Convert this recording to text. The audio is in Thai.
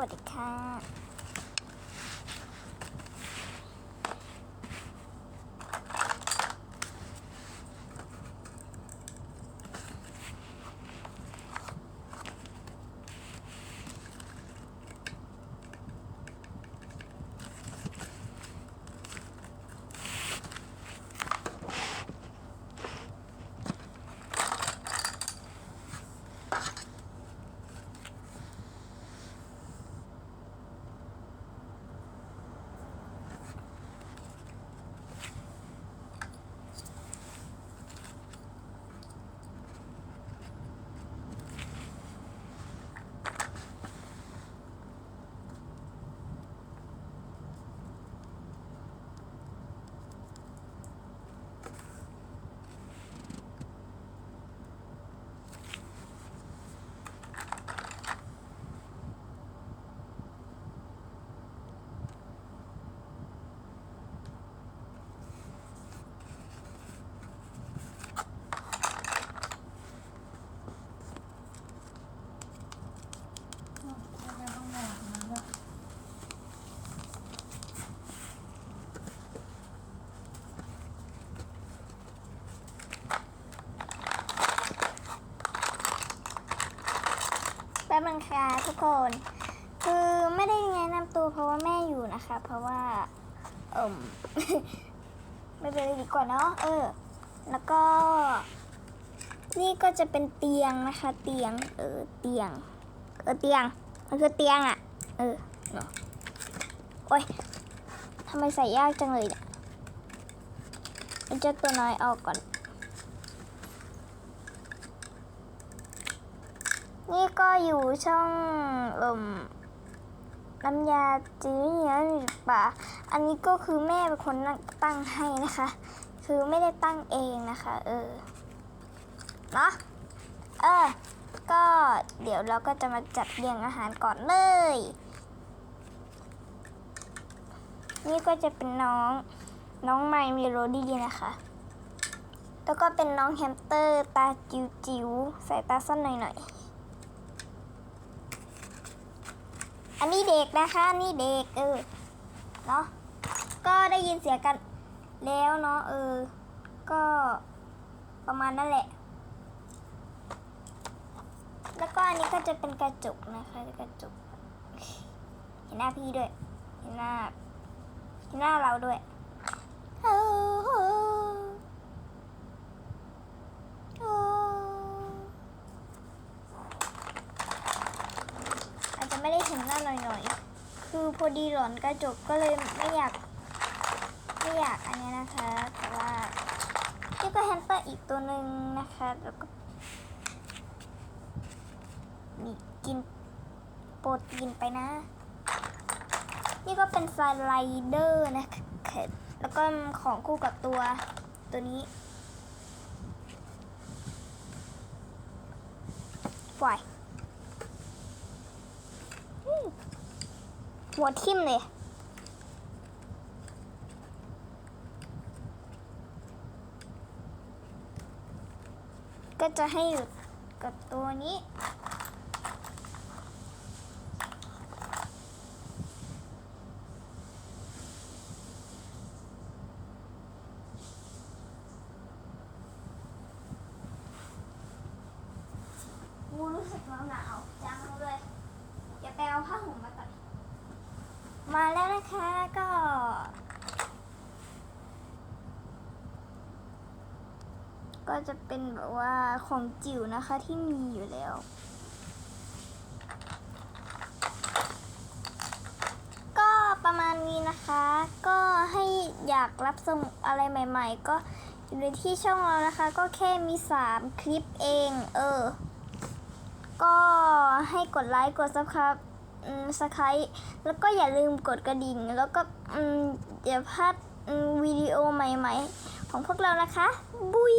วัสดีค่ะ แป๊บนึงค่ะทุกคน คือไม่ได้แนะนำตัวเพราะว่าแม่อยู่นะคะ เพราะว่าเอ่มไม่เป็นไรดีกว่าเนาะเออ แล้วก็ นี่ก็จะเป็นเตียงนะคะ เตียง เออเตียงเออเตียงมันคือเตียงอะ่ะ เออเนาะโอ้ยทำไมใส่ยากจังเลยเนี่ยเอาเจ้าตัวน้อยออกก่อน นี่ก็อยู่ช่องเอ่มน้ำยาจีเนียหรือป่าอันนี้ก็คือแม่เป็นคนตั้งให้นะคะ คือไม่ได้ตั้งเองนะคะ เออเนาะเออ ก็เดี๋ยวเราก็จะมาจัดเรียงอาหารก่อนเลย นี่ก็จะเป็นน้องน้องไมมีโรดี้นะคะ แล้วก็เป็นน้องแฮมสเตอร์ตาจิ๋วๆสายตาสั้นหน่อยๆ อันนี้เด็กนะคะนนี่เด็กเออเนาะก็ได้ยินเสียงกันแล้วเนาะเออ ก็ประมาณนั่นแหละ แล้วก็อันนี้ก็จะเป็นกระจกนะคะกระจกเห็นหน้าพี่ด้วย เห็นหน้าเห็นหน้าเราด้วยโอ้โหโอ้ อาจจะไม่ได้เหน่อยๆ คือพอดีหลอนกระจกก็เลยไม่อยากไม่อยากอันนี้นะคะแต่ว่านี่ก็แฮมสเตอร์อีกตัวหนึ่งนะคะแล้วก็นี่กินโปรตีนไปนะ นี่ก็เป็นสไลเดอร์นะคะแล้วก็ของคู่กับตัวตัวนี้ปล่อย หัวทิ่มเลย ก็จะให้อยู่กับตัวนี้ รู้สึกหนาวจังเลยอย่าไปเอาผ้าห่มมาก่อน มาแล้วนะคะก็ ก็จะเป็นแบบว่าของจิ๋วนะคะที่มีอยู่แล้วก็ประมาณนี้นะคะ ก็ให้อยากรับชมอะไรใหม่ ๆ ก็อยู่ในที่ช่องเรานะคะ ก็แค่มี 3 คลิปเอง เออ ก็ให้กดไลค์ กดซับครต์ สไครต์แล้วก็อย่าลืมกดกระดิ่ง แล้วก็อย่าพลาดวิดีโอใหม่ ๆ ของพวกเรานะคะ บุย